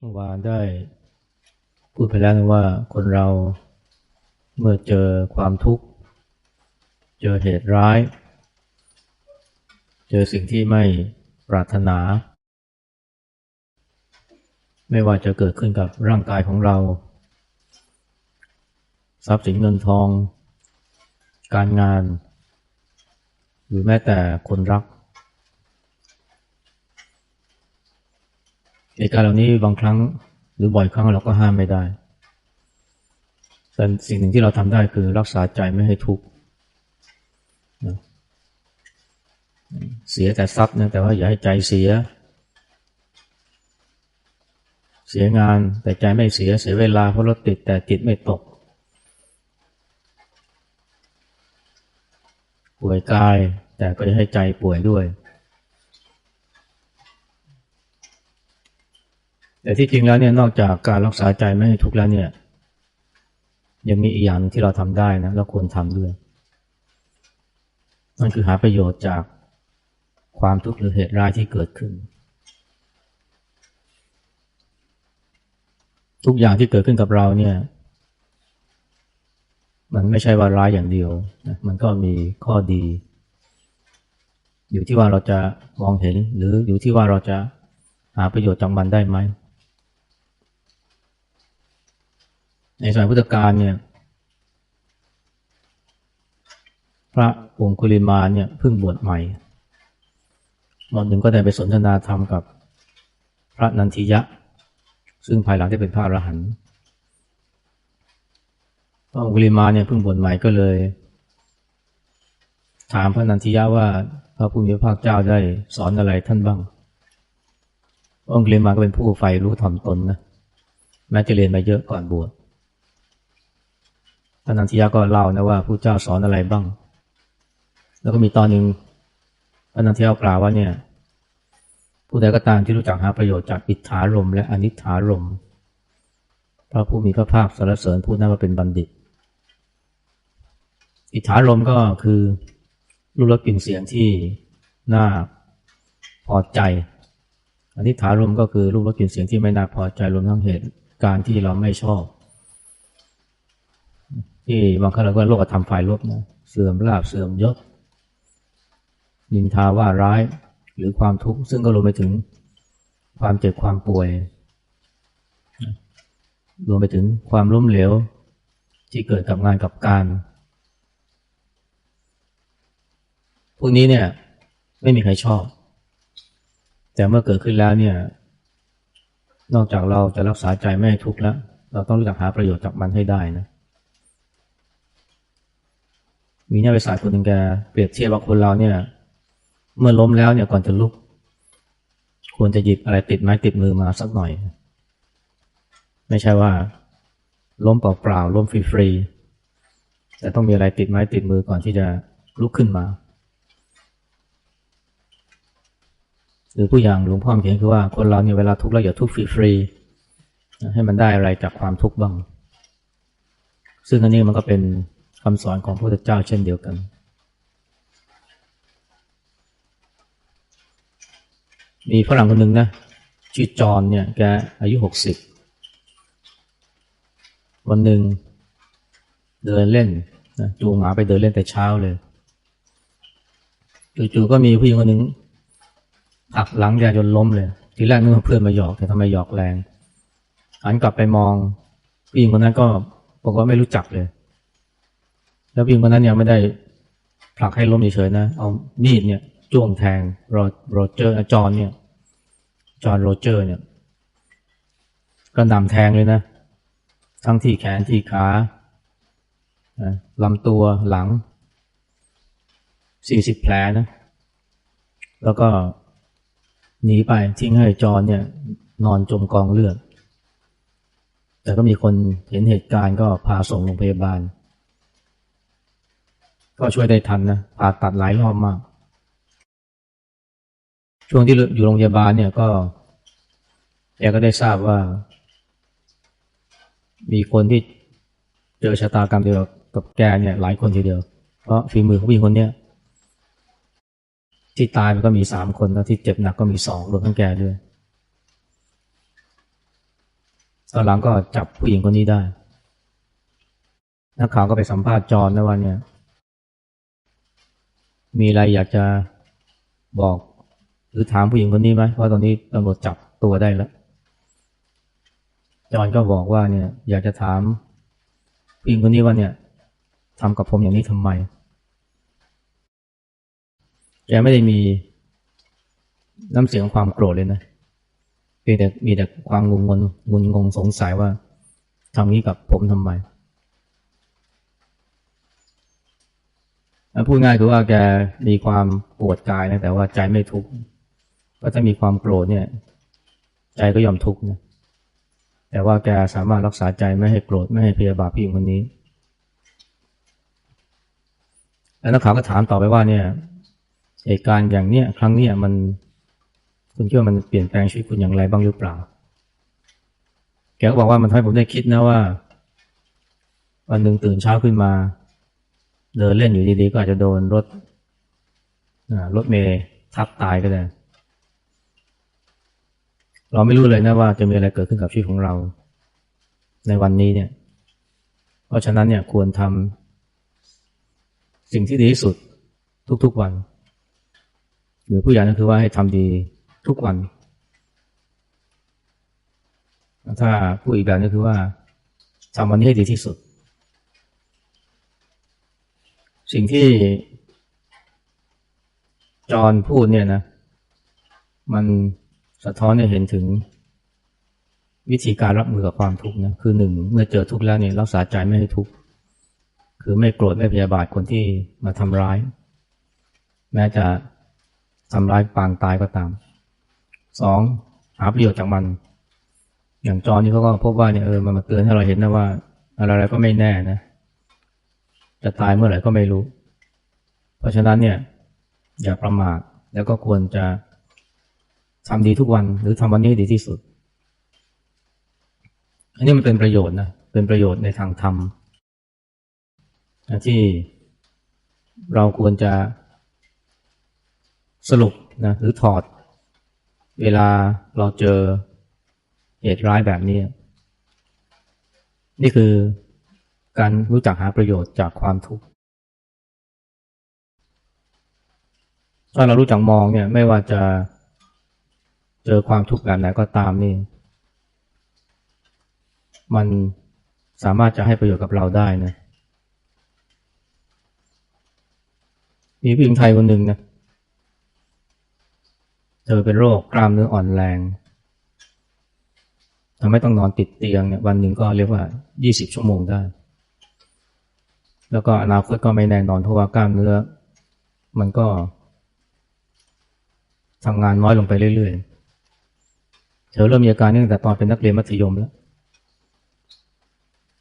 เมื่อวานได้พูดไปแล้วนะว่าคนเราเมื่อเจอความทุกข์ เจอเหตุร้าย เจอสิ่งที่ไม่ปรารถนา ไม่ว่าจะเกิดขึ้นกับร่างกายของเรา ทรัพย์สินเงินทอง การงาน หรือแม้แต่คนรัก เหตุการณ์เหล่านี้บางครั้งหรือบ่อยครั้งเราก็ห้ามไม่ได้ แต่สิ่งหนึ่งที่เราทำได้คือรักษาใจไม่ให้ทุกข์เสียแต่ทรัพย์นะแต่ว่าอย่าให้ใจเสีย เสียงานแต่ใจไม่เสียเสียเวลาเพราะรถติดแต่จิตไม่ตกป่วยกายแต่ก็ให้ใจป่วยด้วย แต่ที่จริงแล้วเนี่ยนอกจากการรักษาใจไม่ให้ทุกข์แล้วเนี่ย ยังมีอีกอย่างที่เราทำได้นะแล้วควรทำด้วยนั่นคือหาประโยชน์จากความทุกข์หรือเหตุร้ายที่เกิดขึ้น ทุกอย่างที่เกิดขึ้นกับเราเนี่ย มันไม่ใช่ว่าร้ายอย่างเดียวนะมันก็มีข้อดี อยู่ที่ว่าเราจะมองเห็นหรืออยู่ที่ว่าเราจะหาประโยชน์จากมันได้ไหม ในสมัยพุทธกาลเนี่ย พระองคุลิมาเนี่ยเพิ่งบวชใหม่วันหนึ่งก็ได้ไปสนทนาธรรมกับพระนันทิยะ ซึ่งภายหลังได้เป็นพระอรหันต์พระองคุลิมาเนี่ยเพิ่งบวชใหม่ก็เลย ถามพระนันทิยะว่าพระผู้มีพระภาคเจ้าได้สอนอะไรท่านบ้างองค์เรียนมาก็เป็นผู้ใฝ่รู้ถ่อมตนนะแม้จะเรียนมาเยอะก่อนบวช ท่านนันทิยาก็เล่านะว่าผู้เจ้าสอนอะไรบ้าง แล้วก็มีตอนหนึ่งท่านนันทิยากล่าวว่าเนี่ย ผู้ใดก็ตามที่รู้จักหาประโยชน์จากอิทธารมและอนิธารมพระผู้มีพระภาคสรรเสริญผู้นั้นมาเป็นบัณฑิต อิทธารมก็คือรูปรสกลิ่นเสียงที่น่าพอใจอนิถารมก็คือรูปรสกลิ่นเสียงที่ไม่น่าพอใจรวมทั้งเหตุการที่เราไม่ชอบ ที่บางครั้งเราก็โลกธรรมฝ่ายลบนะเสื่อมลาบเสื่อมยศนินทาว่าร้ายหรือความทุกข์ซึ่งก็รวมไปถึงความเจ็บความป่วย รวมไปถึงความล้มเหลวที่เกิดกับงานกับการพวกนี้เนี่ยไม่มีใครชอบ แต่เมื่อเกิดขึ้นแล้วเนี่ย นอกจากเราจะรักษาใจไม่ให้ทุกข์แล้ว เราต้องรู้จักหาประโยชน์จากมันให้ได้นะ มีนักวิชาคนหนึ่งแกเปรียบเทียบว่าคนเราเนี่ย เมื่อล้มแล้วเนี่ยก่อนจะลุก ควรจะหยิบอะไรติดไม้ติดมือมาสักหน่อย ไม่ใช่ว่า ล้มเปล่าๆล้มฟรีๆแต่ต้องมีอะไรติดไม้ติดมือก่อนที่จะลุกขึ้นมา หรือผู้อย่างหลวงพ่อเขียนคือว่าคนเราเนี่ยเวลาทุกข์แล้วอย่าทุกข์ฟรีๆให้มันได้อะไรจากความทุกข์บ้าง ซึ่งอันนี้มันก็เป็น คำสอนของพระพุทธเจ้าเช่นเดียวกัน มีฝรั่งคนหนึ่งนะชื่อจอห์นเนี่ยแกอายุหกสิบวันหนึ่งเดินเล่นนะจูงหมาไปเดินเล่นแต่เช้าเลยจู่ๆก็มีผู้หญิงคนหนึ่งหักหลังแกจนล้มเลย ทีแรกนึกว่าเพื่อนมาหยอกแต่ทำไมหยอกแรงหันกลับไปมองผู้หญิงคนนั้นก็บอกว่าไม่รู้จักเลย แล้วผู้หญิงคนนั้นยังไม่ได้ผลักให้ล้มเฉยๆนะ เอามีดเนี่ยจ้วงแทงโรเจอร์จอห์นเนี่ย จอห์นโรเจอร์เนี่ยก็นำแทงเลยนะ ทั้งที่แขนที่ขาลำตัวหลังสี่สิบแผลนะ แล้วก็หนีไปทิ้งให้จอนเนี่ย นอนจมกองเลือด แต่ก็มีคนเห็นเหตุการณ์ก็พาส่งโรงพยาบาล ก็ช่วยได้ทันนะผ่าตัดหลายรอบมาก ช่วงที่อยู่โรงพยาบาลเนี่ยก็แกก็ได้ทราบว่า มีคนที่เจอชะตากรรมเดียวกับแกเนี่ย หลายคนทีเดียว เพราะฝีมือของผู้หญิงคนเนี้ยที่ตายมันก็มีสามคนแล้วที่เจ็บหนักก็มีสองรวมทั้งแกด้วยตอนหลังก็จับผู้หญิงคนนี้ได้ นักข่าวก็ไปสัมภาษณ์จอห์นนะวันเนี่ย มีอะไรอยากจะบอก หรือถามผู้หญิงคนนี้ไหมว่าตอนนี้ตำรวจจับตัวได้แล้วจอนก็บอกว่าเนี่ย อยากจะถามผู้หญิงคนนี้ว่าเนี่ยทำกับผมอย่างนี้ทำไมแกไม่ได้มีน้ำเสียงความโกรธเลยนะเพียงแต่มีแต่ความงุนงนงุนงงสงสัยว่าทำนี้กับผมทำไม พูดง่ายคือว่าแกมีความปวดกายนะแต่ว่าใจไม่ทุกข์ก็ถ้ามีความโกรธเนี่ย ใจก็ยอมทุกข์นะแต่ว่าแกสามารถรักษาใจไม่ให้โกรธไม่ให้พยาบาทผู้หญิงคนนี้ แล้วนักข่าวก็ถามต่อไปว่าเนี่ยเหตุการณ์อย่างเนี้ยครั้งเนี้ยมันคุณคิดว่ามันเปลี่ยนแปลงชีวิตคุณอย่างไรบ้างหรือเปล่า แกก็บอกว่ามันทำให้ผมได้คิดนะว่า วันหนึ่งตื่นเช้าขึ้นมา เดินเล่นอยู่ดีๆ ก็อาจจะโดนรถรถเมย์ทับตายก็ได้ เราไม่รู้เลยนะว่าจะมีอะไรเกิดขึ้นกับชีวิตของเรา ในวันนี้เนี่ย เพราะฉะนั้นเนี่ยควรทำสิ่งที่ดีที่สุดทุกๆวัน หรือผู้ใหญ่ก็คือว่าให้ทำดีทุกวัน ถ้าผู้อีกแบบนึงคือว่าทำวันนี้ให้ดีที่สุด สิ่งที่จอห์นพูดเนี่ยนะ มันสะท้อนให้เห็นถึง วิธีการรับมือกับความทุกข์นะคือหนึ่งเมื่อเจอทุกข์แล้วเนี่ยรักษาใจไม่ให้ทุกข์คือไม่โกรธไม่พยาบาทคนที่มาทำร้าย แม้จะทำร้ายปางตายก็ตามสองหาประโยชน์จากมัน อย่างจอนี่เขาก็พบว่าเนี่ยเออมันมาเตือนให้เราเห็นนะว่าอะไรๆก็ไม่แน่นะ จะตายเมื่อไหร่ก็ไม่รู้ เพราะฉะนั้นเนี่ยอย่าประมาทแล้วก็ควรจะทำดีทุกวันหรือทำวันนี้ดีที่สุด อันนี้มันเป็นประโยชน์นะเป็นประโยชน์ในทางธรรมที่เราควรจะสรุปนะหรือถอด เวลาเราเจอเหตุร้ายแบบนี้ นี่คือ การรู้จักหาประโยชน์จากความทุกข์ถ้าเรารู้จักมองเนี่ยไม่ว่าจะเจอความทุกข์แบบไหนก็ตามนี่ มันสามารถจะให้ประโยชน์กับเราได้นะมีผู้หญิงไทยคนหนึ่งนะเธอเป็นโรคกล้ามเนื้ออ่อนแรงทำให้ต้องนอนติดเตียงเนี่ยวันหนึ่งก็เรียกว่า 20 ชั่วโมงได้ แล้วก็อนาคตก็ไม่แน่นอนเพราะว่ากล้ามเนื้อ มันก็ทำงานน้อยลงไปเรื่อยๆเธอเริ่มมีอาการตั้งแต่ตอนเป็นนักเรียนมัธยมแล้ว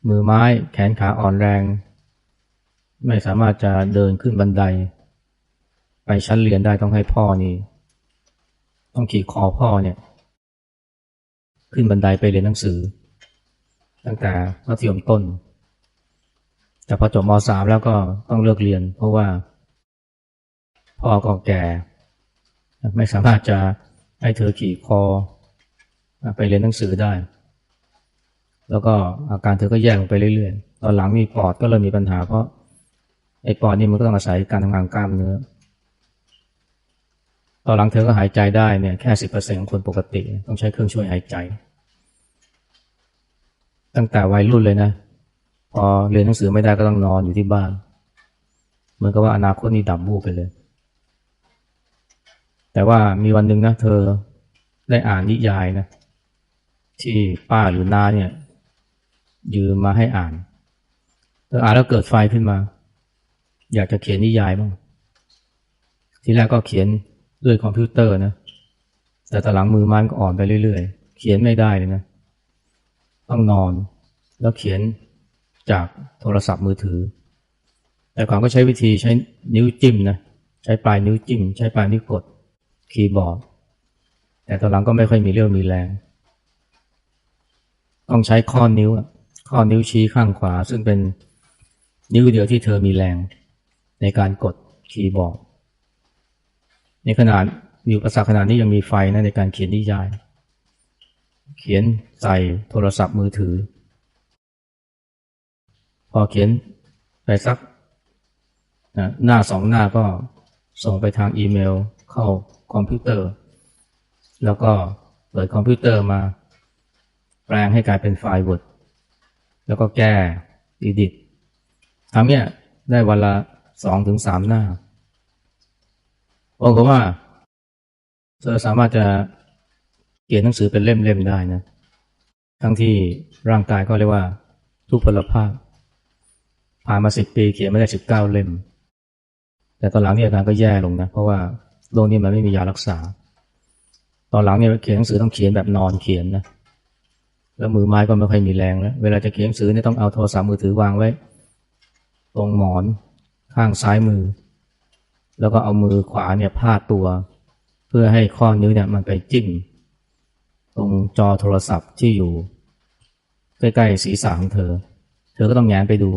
มือไม้แขนขาอ่อนแรง ไม่สามารถจะเดินขึ้นบันได ไปชั้นเรียนได้ต้องให้พ่อนี่ ต้องขี่คอพ่อเนี่ย ขึ้นบันไดไปเรียนหนังสือ ตั้งแต่มัธยมต้น แต่พอจบมสามแล้วก็ต้องเลิกเรียน เพราะว่าพ่อก็แก่ ไม่สามารถจะให้เธอขี่คอ ไปเรียนหนังสือได้ แล้วก็อาการเธอก็แย่ลงไปเรื่อยๆ ตอนหลังมีปอดก็เริ่มมีปัญหา เพราะไอ้ปอดนี่มันก็ต้องอาศัยการทำงานกล้ามเนื้อ ตอนหลังเธอก็หายใจได้เนี่ยแค่สิบเปอร์เซ็นของคนปกติ ต้องใช้เครื่องช่วยหายใจ ตั้งแต่วัยรุ่นเลยนะ พอเรียนหนังสือไม่ได้ก็ต้องนอนอยู่ที่บ้าน เหมือนกับว่าอนาคตนี่ดับบูไปเลย แต่ว่ามีวันหนึ่งนะเธอได้อ่านนิยายนะ ที่ป้าหรือน้าเนี่ย ยืมมาให้อ่าน เธออ่านแล้วเกิดไฟขึ้นมา อยากจะเขียนนิยายบ้างทีแรกก็เขียนด้วยคอมพิวเตอร์นะ แต่ตหลังมือมันก็อ่อนไปเรื่อยๆ เขียนไม่ได้เลยนะ ต้องนอน แล้วเขียน จากโทรศัพท์มือถือ แต่ก่อนก็ใช้วิธีใช้นิ้วจิ้มนะใช้ปลายนิ้วจิ้ม ใช้ปลายนิ้วกดคีย์บอร์ด แต่ตอนหลังก็ไม่ค่อยมีเรื่องมีแรง ต้องใช้ข้อนิ้วข้อนิ้วชี้ข้างขวา ซึ่งเป็นนิ้วเดียวที่เธอมีแรง ในการกดคีย์บอร์ดในขนาดมีอุปสรรคขนาดนี้ยังมีไฟนะในการเขียนนิยาย เขียนใส่โทรศัพท์มือถือ พอเขียนไปสักนะหน้าสองหน้าก็ส่งไปทางอีเมลเข้าคอมพิวเตอร์ แล้วก็เปิดคอมพิวเตอร์มา แปลงให้กลายเป็นไฟล์ Word แล้วก็แก้อีดิททำเนี่ยได้วันละสองถึงสามหน้าบอกว่าเธอสามารถจะเขียนหนังสือเป็นเล่มๆได้นะ ทั้งที่ร่างกายก็เรียกว่าทุกพลภาพ ผ่านมาสิบปีเขียนไม่ได้สิบเก้าเล่ม แต่ตอนหลังเนี่ยอาการก็แย่ลงนะ เพราะว่าโรคนี้มันไม่มียารักษา ตอนหลังเนี่ยเขียนหนังสือต้องเขียนแบบนอนเขียนนะ แล้วมือไม้ก็ไม่ค่อยมีแรงแล้ว เวลาจะเขียนหนังสือเนี่ยต้องเอาโทรศัพท์มือถือวางไว้ ตรงหมอนข้างซ้ายมือ แล้วก็เอามือขวาเนี่ยพาดตัว เพื่อให้ข้อนิ้วเนี่ยมันไปจิ้มตรงจอโทรศัพท์ที่อยู่ ใกล้ๆศีรษะของเธอ เธอก็ต้องแงนไปดู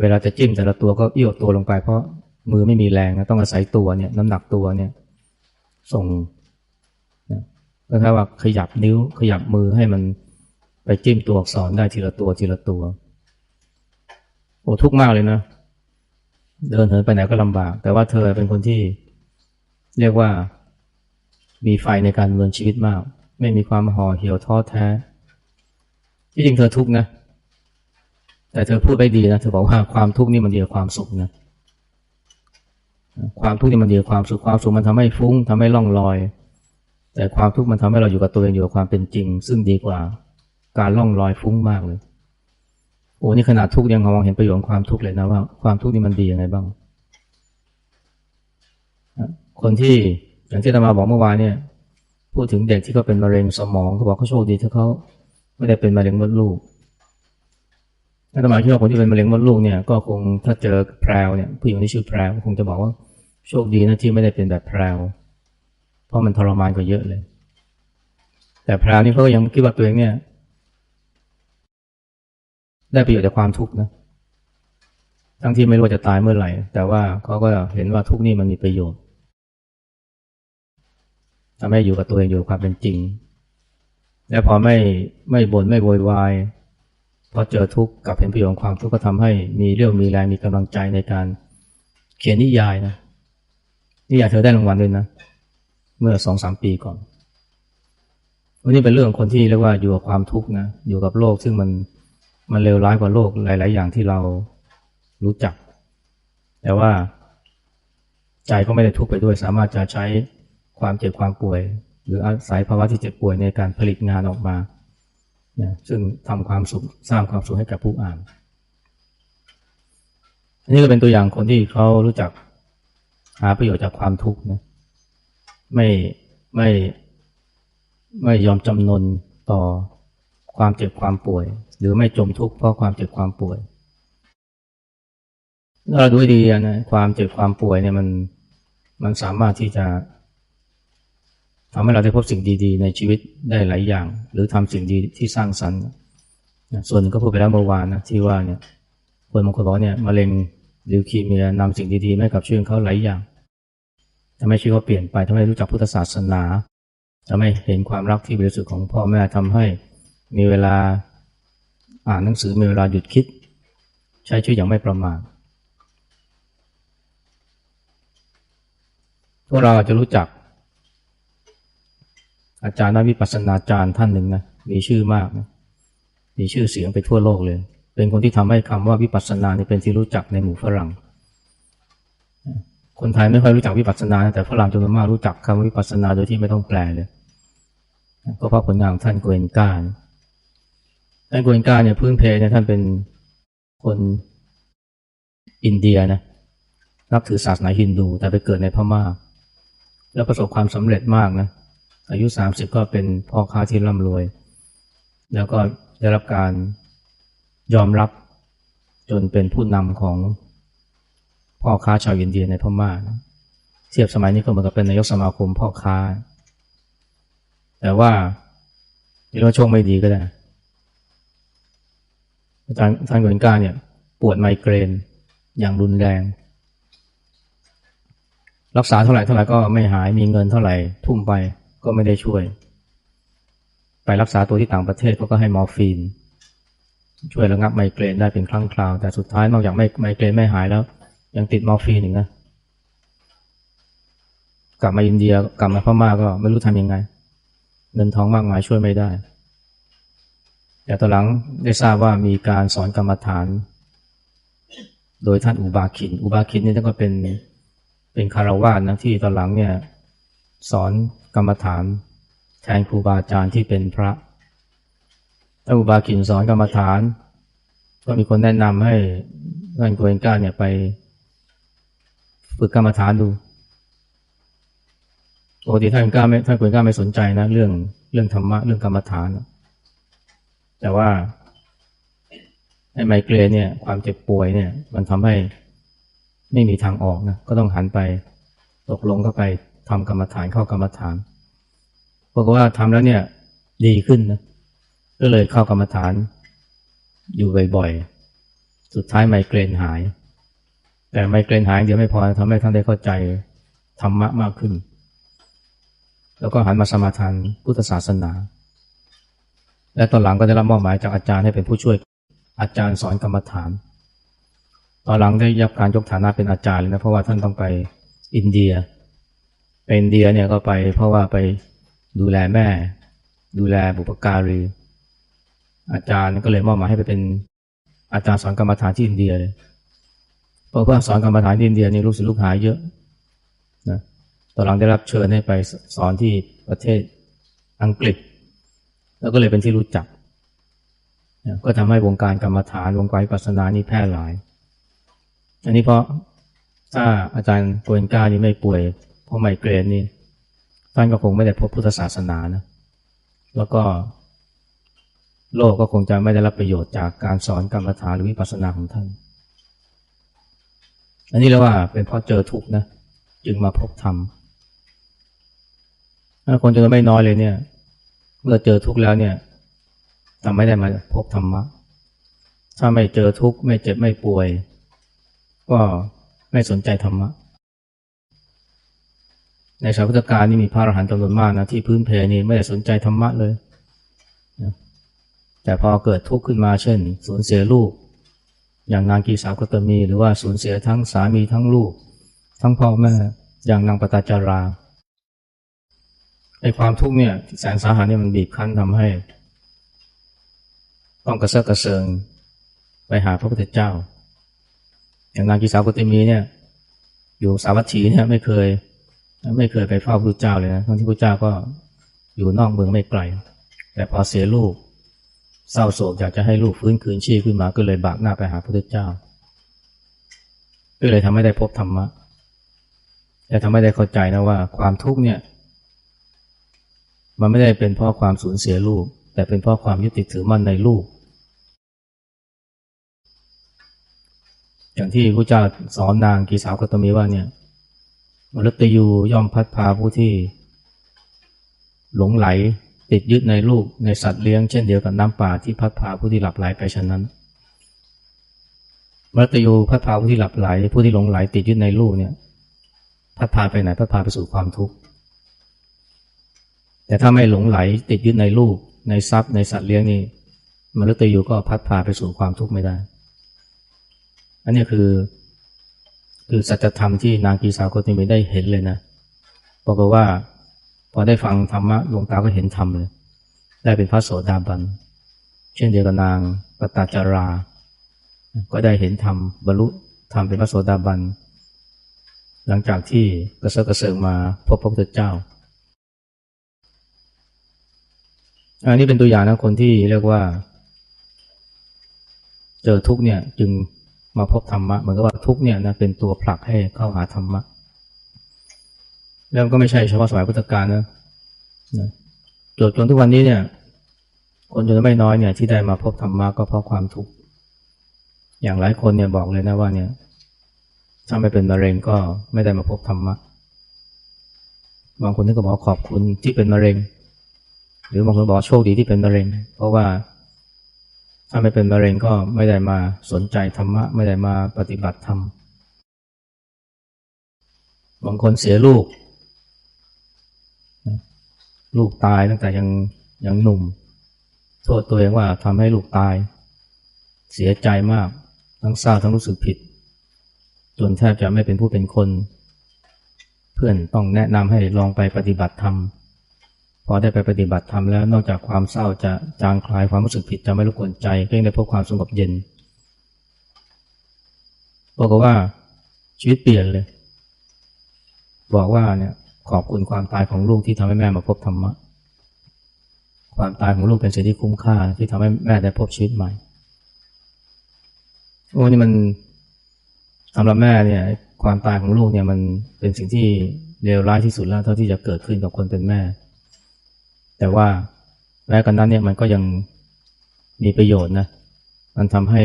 เวลาจะจิ้มแต่ละตัวก็เอี้ยวตัวลงไปเพราะมือไม่มีแรงนะต้องอาศัยตัวเนี่ยน้ำหนักตัวเนี่ย ส่งนะก็แค่ว่าขยับนิ้วขยับมือให้มันไปจิ้มตัวอักษรได้ทีละตัวทีละตัว โอ้ทุกข์มากเลยนะ เดินเหินไปไหนก็ลำบาก แต่ว่าเธอเป็นคนที่เรียกว่า มีไฟในการดำเนินชีวิตมาก ไม่มีความห่อเหี่ยวท้อแท้ ที่จริงเธอทุกข์นะ แต่เธอพูดไปดีนะเธอบอกว่าความทุกข์นี่มันเดียวความสุขนะความทุกข์นี่มันเดียวความสุขความสุขมันทำให้ฟุ้งทำให้ล่องลอย แต่ความทุกข์มันทำให้เราอยู่กับตัวเองอยู่กับความเป็นจริง ซึ่งดีกว่าการล่องลอยฟุ้งมากเลยโอ้นี่ขนาดทุกข์ยังมองเห็นประโยชน์ความทุกข์เลยนะว่าความทุกข์นี่มันดียังไงบ้าง คนที่อย่างที่อาตมาบอกเมื่อวานเนี่ย พูดถึงเด็กที่เขาเป็นมะเร็งสมองเขาบอกเขาโชคดีที่เขาไม่ได้เป็นมะเร็งมดลูก อาตมาคิดว่าคนที่เป็นมะเร็งมดลูกเนี่ยก็คงถ้าเจอแพรวเนี่ยผู้หญิงที่ชื่อแพรวคงจะบอกว่าโชคดีนะที่ไม่ได้เป็นแบบแพรวเพราะมันทรมานกว่าเยอะเลย แต่แพรวนี่เขาก็ยังคิดว่าตัวเองเนี่ย ได้ประโยชน์จากความทุกข์นะทั้งที่ไม่รู้จะตายเมื่อไหร่ แต่ว่าเขาก็เห็นว่าทุกข์นี่มันมีประโยชน์ทำให้อยู่กับตัวเองอยู่ความเป็นจริง และพอไม่ไม่บน่นไม่โวยวาย พอเจอทุกข์กับเห็นประโยชน์ความทุกข์ก็ทำให้มีเรื่องมีแรงมีกำลังใจในการเขียนนิยายนะนิยายเธอได้รางวัลด้วยนะ เมื่อสองสามปีก่อนวันนี้เป็นเรื่องของคนที่เรียกว่าอยู่กับความทุกข์นะอยู่กับโลกซึ่งมันมันเลวร้ายกว่าโลกหลาย ๆ อย่างที่เรารู้จัก แต่ว่า ใจก็ไม่ได้ทุกข์ไปด้วย สามารถจะใช้ความเจ็บความป่วย หรืออาศัยภาวะที่เจ็บป่วยในการผลิตงานออกมา นะซึ่งทำความสุขสร้างความสุขให้กับผู้อ่าน อันนี้ก็เป็นตัวอย่างคนที่เขารู้จักหาประโยชน์จากความทุกข์นะไม่ไม่ไม่ยอมจำนนต่อความเจ็บความป่วย หรือไม่จมทุกข์เพราะความเจ็บความป่วยเราดูดีนะความเจ็บความป่วยเนี่ยมันมันสามารถที่จะ ทำให้เราได้พบสิ่งดีๆ ในชีวิตได้หลายอย่าง หรือทำสิ่งดีที่สร้างสรรค์ส่วนหนึ่งก็พูดไปแล้วเมื่อวานนะที่ว่าเนี่ยคนบางคนบอกเนี่ยมะเร็งหรือคีเมียนำสิ่งดีๆให้กับชีวิตเขาหลายอย่างทำให้ชีวิตเขาเปลี่ยนไปทำให้รู้จักพุทธศาสนาทำให้เห็นความรักที่บริสุทธิ์ของพ่อแม่ทำให้มีเวลาอ่านหนังสือมีเวลาหยุดคิด ใช้ชีวิตอย่างไม่ประมาทพวกเราอาจจะรู้จัก อาจารย์นักวิปัสสนาจารย์ท่านหนึ่งนะมีชื่อมากนะมีชื่อเสียงไปทั่วโลกเลย เป็นคนที่ทำให้คำว่าวิปัสสนาเนี่ยเป็นที่รู้จักในหมู่ฝรั่ง คนไทยไม่ค่อยรู้จักวิปัสสนา แต่ฝรั่งจำนวนมากรู้จักคำว่าวิปัสสนาโดยที่ไม่ต้องแปลเลยก็เพราะผลงานของท่านโกเอนกาท่านโกเอนกาเนี่ยพื้นเพเนี่ยท่านเป็นคนอินเดียนะนับถือศาสนาฮินดูแต่ไปเกิดในพม่า แล้วประสบความสำเร็จมากนะ อายุสามสิบก็เป็นพ่อค้าที่ร่ำรวย แล้วก็ได้รับการยอมรับจนเป็นผู้นำของพ่อค้าชาวอินเดียในพม่าเทียบสมัยนี้ก็เหมือนกับเป็นนายกสมาคมพ่อค้า แต่ว่าเรียกว่าโชคไม่ดีก็ได้อาจารย์ท่านกวนก้าเนี่ยปวดไมเกรนอย่างรุนแรง รักษาเท่าไหร่เท่าไหร่ก็ไม่หายมีเงินเท่าไหร่ทุ่มไป ก็ไม่ได้ช่วย ไปรักษาตัวที่ต่างประเทศเขาก็ให้มอร์ฟีน ช่วยระงับไมเกรนได้เป็นครั้งคราว แต่สุดท้ายนอกจากไม่ไมเกรนไม่หายแล้ว ยังติดมอร์ฟีนอีกนะกลับมาอินเดียกลับมาพม่าก็ไม่รู้ทำยังไง เงินทองมากมายช่วยไม่ได้ แต่ตอนหลังได้ทราบว่ามีการสอนกรรมฐาน โดยท่านอุบาคิน อุบาคินนี่ท่านก็เป็นเป็นคารวาสนะที่ตอนหลังเนี่ยสอน กรรมฐานแทนครูบาอาจารย์ที่เป็นพระท่านอุบาคินสอนกรรมฐาน ก็มีคนแนะนำให้ท่านโกเอนก้าเนี่ยไปฝึกกรรมฐานดูปกติท่านก้าไม่ท่านโกเอนก้าไม่สนใจนะ เรื่องเรื่องธรรมะเรื่องกรรมฐาน แต่ว่าไอ้ไมเกรนเนี่ยความเจ็บป่วยเนี่ย มันทำให้ไม่มีทางออกนะก็ต้องหันไปตกลงเข้าไป ทำกรรมฐานเข้ากรรมฐานปรากว่าทำแล้วเนี่ยดีขึ้นนะก็เลยเข้ากรรมฐาน อยู่บ่อยๆ สุดท้ายไมเกรนหาย แต่ไมเกรนหายเดียวไม่พอทำให้ท่านได้เข้าใจธรรมะมากขึ้น แล้วก็หันมาสมาทานพุทธศาสนา และตอนหลังก็ได้รับมอบหมายจากอาจารย์ให้เป็นผู้ช่วยอาจารย์สอนกรรมฐาน ตอนหลังได้รับการยกฐานะเป็นอาจารย์เลยนะเพราะว่าท่านต้องไปอินเดีย อินเดียเนี่ยก็ไปเพราะว่าไปดูแลแม่ ดูแลบุปการี อาจารย์ก็เลยมอบหมายให้ไปเป็นอาจารย์สอนกรรมฐานที่อินเดียเลยเพราะว่าสอนกรรมฐานที่อินเดียนี่ลูกศิษย์ลูกหาเยอะนะตอนหลังได้รับเชิญให้ไปสอนที่ประเทศอังกฤษ แล้วก็เลยเป็นที่รู้จักนะก็ทำให้วงการกรรมฐานวงการวิปัสสนานี่แพร่หลาย อันนี้เพราะถ้าอาจารย์โกเอนกานี่ไม่ป่วย เพราะไมเกรนนี่ท่านก็คงไม่ได้พบพุทธศาสนานะ แล้วก็ โลกก็คงจะไม่ได้รับประโยชน์จากการสอนกรรมฐานหรือวิปัสสนาของท่าน อันนี้เรียกว่าเป็นเพราะเจอทุกข์นะ จึงมาพบธรรมถ้าคนเจอไม่น้อยเลยเนี่ย เมื่อเจอทุกข์แล้วเนี่ยทำไม่ได้มาพบธรรมะ ถ้าไม่เจอทุกข์ไม่เจ็บไม่ป่วย ก็ไม่สนใจธรรมะ ในสาวพุทธการนี่มีพระอรหันต์จำนวนมากนะที่พื้นเพนี่ไม่ได้สนใจธรรมะเลยนะแต่พอเกิดทุกข์ขึ้นมาเช่น สูญเสียลูก อย่างนางกีสาวกตมี หรือว่าสูญเสียทั้งสามีทั้งลูก ทั้งพ่อแม่อย่างนางปตาจาราไอ้ความทุกข์เนี่ยแสนสาหัสเนี่ยมันบีบคั้นทำให้ ต้องกระเซาะกระเซิงไปหาพระพุทธเจ้า อย่างนางกีสาวกตมีเนี่ย อยู่สาวัตถีเนี่ยไม่เคย ไม่เคยไปเฝ้าพระพุทธเจ้าเลยนะทั้งที่พระเจ้าก็อยู่นอกเมืองไม่ไกล แต่พอเสียลูกเศร้าโศกอยากจะให้ลูกฟื้นคืนชีพขึ้นมาก็เลยบากหน้าไปหาพระพุทธเจ้า ก็เลยทำให้ได้พบธรรมะแต่ทำให้ได้เข้าใจนะว่าความทุกข์เนี่ย มันไม่ได้เป็นเพราะความสูญเสียลูก แต่เป็นเพราะความยึดติดถือมั่นในลูก อย่างที่พระเจ้าสอนนางกีสาวกตมีว่าเนี่ย มรตยูย่อมพัดพาผู้ที่ หลงไหลติดยึดในลูกในสัตว์เลี้ยงเช่นเดียวกับน้ำป่าที่พัดพาผู้ที่หลับไหลไปฉะนั้นมรตยูพัดพาผู้ที่หลับไหล ผู้ที่หลงไหลติดยึดในลูกเนี่ยพัดพาไปไหนพัดพาไปสู่ความทุกข์แต่ถ้าไม่หลงไหลติดยึดในลูกในทรัพย์ในสัตว์เลี้ยงนี่มรตยูก็พัดพาไปสู่ความทุกข์ไม่ได้ อันนี้คือ คือสัจธรรมที่นางกีสาวโกติมีได้เห็นเลยนะบอกว่าพอได้ฟังธรรมะหลวงตาก็เห็นธรรมเลย ได้เป็นพระโสดาบัน เช่นเดียวกับนางปตาจารา ก็ได้เห็นธรรมบรรลุธรรมเป็นพระโสดาบัน หลังจากที่กระเซาะกระเซิงมาพบพระพุทธเจ้า อันนี้เป็นตัวอย่างนะคนที่เรียกว่า เจอทุกเนี่ยจึง มาพบธรรมะเหมือนกับว่าทุกเนี่ยนะเป็นตัวผลักให้เข้าหาธรรมะ แล้วก็ไม่ใช่เฉพาะสมัยพุทธกาลนะนะจนจนทุกวันนี้เนี่ย คนจนไม่น้อยเนี่ยที่ได้มาพบธรรมะก็เพราะความทุกข์อย่างหลายคนเนี่ยบอกเลยนะว่าเนี่ยถ้าไม่เป็นมะเร็งก็ไม่ได้มาพบธรรมะบางคนก็บอกขอบคุณที่เป็นมะเร็ง หรือบางคนบอกโชคดีที่เป็นมะเร็ง เพราะว่า ถ้าไม่เป็นมะเร็งก็ไม่ได้มาสนใจธรรมะ ไม่ได้มาปฏิบัติธรรม บางคนเสียลูก ลูกตายตั้งแต่ยังยังหนุ่ม โทษตัวเองว่าทำให้ลูกตาย เสียใจมาก ทั้งเศร้าทั้งรู้สึกผิด จนแทบจะไม่เป็นผู้เป็นคน เพื่อนต้องแนะนำให้ลองไปปฏิบัติธรรม อได้ไปปฏิบัติธรรมแล้วนอกจากความเศร้าจะจางคลายความรู้สึกผิดจะไม่รบกวนใจก็ยังได้พบความสงบเย็นบอกว่าชีวิตเปลี่ยนเลย บอกว่าเนี่ยขอบคุณความตายของลูกที่ทำให้แม่มาพบธรรมะความตายของลูกเป็นสิ่งที่คุ้มค่าที่ทำให้แม่ได้พบชีวิตใหม่โอ้นี่มันสำหรับแม่เนี่ยความตายของลูกเนี่ยมันเป็นสิ่งที่เลวร้ายที่สุดแล้วเท่าที่จะเกิดขึ้นกับคนเป็นแม่ แต่ว่าแม้กันนั้นเนี่ยมันก็ยังมีประโยชน์นะ มันทำให้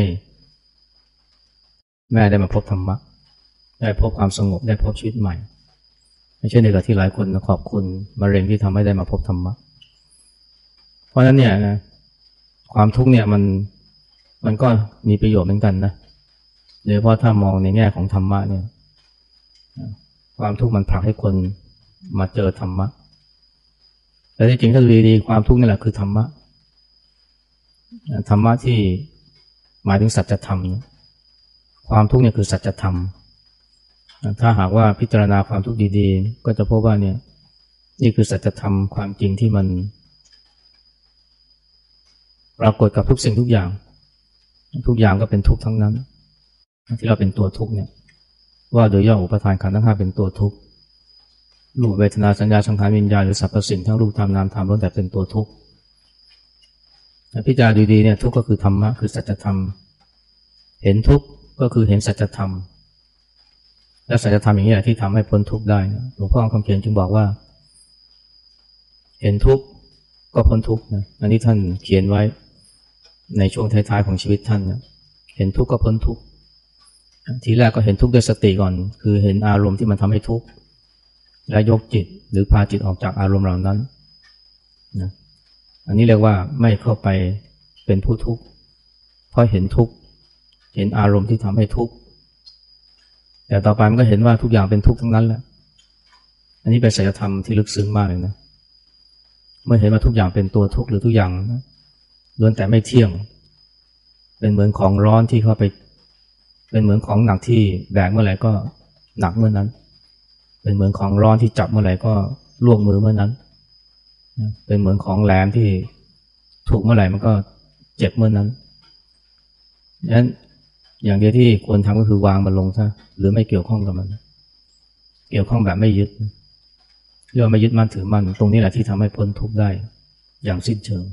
แม่ได้มาพบธรรมะ ได้พบความสงบ ได้พบชีวิตใหม่ ไม่ใช่ในกับที่หลายคนขอบคุณมะเร็งที่ทำให้ได้มาพบธรรมะ เพราะฉะนั้นเนี่ยนะความทุกข์เนี่ยมันมันก็มีประโยชน์เหมือนกันนะโดยเฉพาะถ้ามองในแง่ของธรรมะเนี่ย ความทุกข์มันผลักให้คนมาเจอธรรมะ แต่ที่จริงถ้าดูดีๆความทุกข์นี่แหละคือธรรมะธรรมะที่หมายถึงสัจธรรม ความทุกข์เนี่ยคือสัจธรรม ถ้าหากว่าพิจารณาความทุกข์ดีๆ ก็จะพบว่าเนี่ยนี่คือสัจธรรมความจริงที่มัน ปรากฏกับทุกสิ่งทุกอย่าง ทุกอย่างก็เป็นทุกข์ทั้งนั้น ที่เราเป็นตัวทุกข์เนี่ย ว่าโดยย่ออุปทานขันธ์ทั้งห้าเป็นตัวทุกข์ รูปเวทนาสัญญาสังขารวิญญาณหรือสรรพสิ่งทั้งรูปธรรมนามธรรมล้วนแต่เป็นตัวทุกข์พิจารณาดีๆเนี่ยทุกข์ก็คือธรรมะคือสัจธรรม เห็นทุกข์ก็คือเห็นสัจธรรม และสัจธรรมอย่างนี้แหละที่ทำให้พ้นทุกข์ได้หลวงพ่อคำเขียนจึงบอกว่า เห็นทุกข์ก็พ้นทุกข์นะอันนี้ท่านเขียนไว้ในช่วงท้ายๆของชีวิตท่านนะเห็นทุกข์ก็พ้นทุกข์ทีแรกก็เห็นทุกข์ด้วยสติก่อน คือเห็นอารมณ์ที่มันทำให้ทุกข์ และยกจิตหรือพาจิตออกจากอารมณ์เหล่านั้นนะอันนี้เรียกว่าไม่เข้าไปเป็นผู้ทุกข์เพราะเห็นทุกข์เห็นอารมณ์ที่ทำให้ทุกข์แต่ต่อไปมันก็เห็นว่าทุกอย่างเป็นทุกข์ทั้งนั้นแหละอันนี้เป็นศีลธรรมที่ลึกซึ้งมากเลยนะเมื่อเห็นว่าทุกอย่างเป็นตัวทุกข์หรือทุกอย่างล้วนแต่ไม่เที่ยง เป็นเหมือนของร้อนที่เข้าไป เป็นเหมือนของหนักที่แบกเมื่อไหร่ก็หนักเมื่อนั้น เป็นเหมือนของร้อนที่จับเมื่อไหร่ก็ล่วกมือเมื่อนั้น เป็นเหมือนของแหลมที่ถูกเมื่อไหร่มันก็เจ็บเมื่อนั้นดังนั้นอย่างเดียวที่ควรทำก็คือวางมันลงซะหรือไม่เกี่ยวข้องกับมัน เกี่ยวข้องแบบไม่ยึดเรื่องไม่ยึดมั่นถือมั่นตรงนี้แหละที่ทำให้พ้นทุกข์ได้ อย่างสิ้นเชิง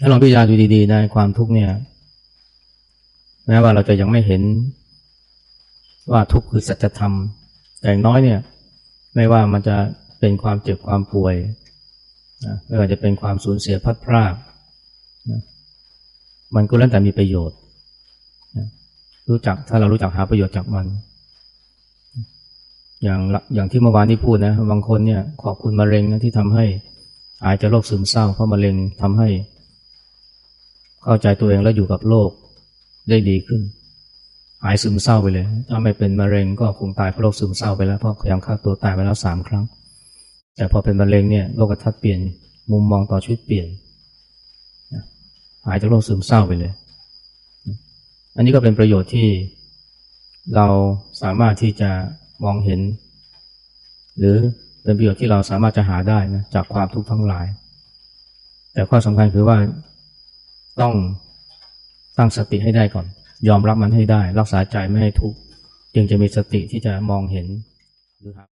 ถ้าลองพิจารณาดูดีๆนะความทุกข์เนี่ยแม้ว่าเราจะยังไม่เห็นว่าทุกข์คือสัจธรรม แต่งน้อยเนี่ยไม่ว่ามันจะเป็นความเจ็บความป่วยนะไม่ว่าจะเป็นความสูญเสียพัดพรากนะมันก็แล้วแต่มีประโยชน์รู้จักถ้าเรารู้จักหาประโยชน์จากมัน อย่างอย่างที่เมื่อวานที่พูดนะบางคนเนี่ยขอบคุณมะเร็งนะที่ทำให้หายจากโรคซึมเศร้า เพราะมะเร็งทำให้ เข้าใจตัวเองแล้วอยู่กับโลกได้ดีขึ้น หายซึมเศร้าไปเลย ถ้าไม่เป็นมะเร็งก็คงตายเพราะโรคซึมเศร้าไปแล้วเพราะพยายามฆ่าตัวตายไปแล้วสามครั้ง แต่พอเป็นมะเร็งเนี่ยโลกทัศน์เปลี่ยนมุมมองต่อชีวิตเปลี่ยนหายจากโรคซึมเศร้าไปเลย อันนี้ก็เป็นประโยชน์ที่เราสามารถที่จะมองเห็น หรือเป็นประโยชน์ที่เราสามารถจะหาได้นะจากความทุกข์ทั้งหลาย แต่ข้อสำคัญคือว่าต้องตั้งสติให้ได้ก่อน ยอมรับมันให้ได้ รักษาใจไม่ให้ทุกข์จึงจะมีสติที่จะมองเห็นหรือหา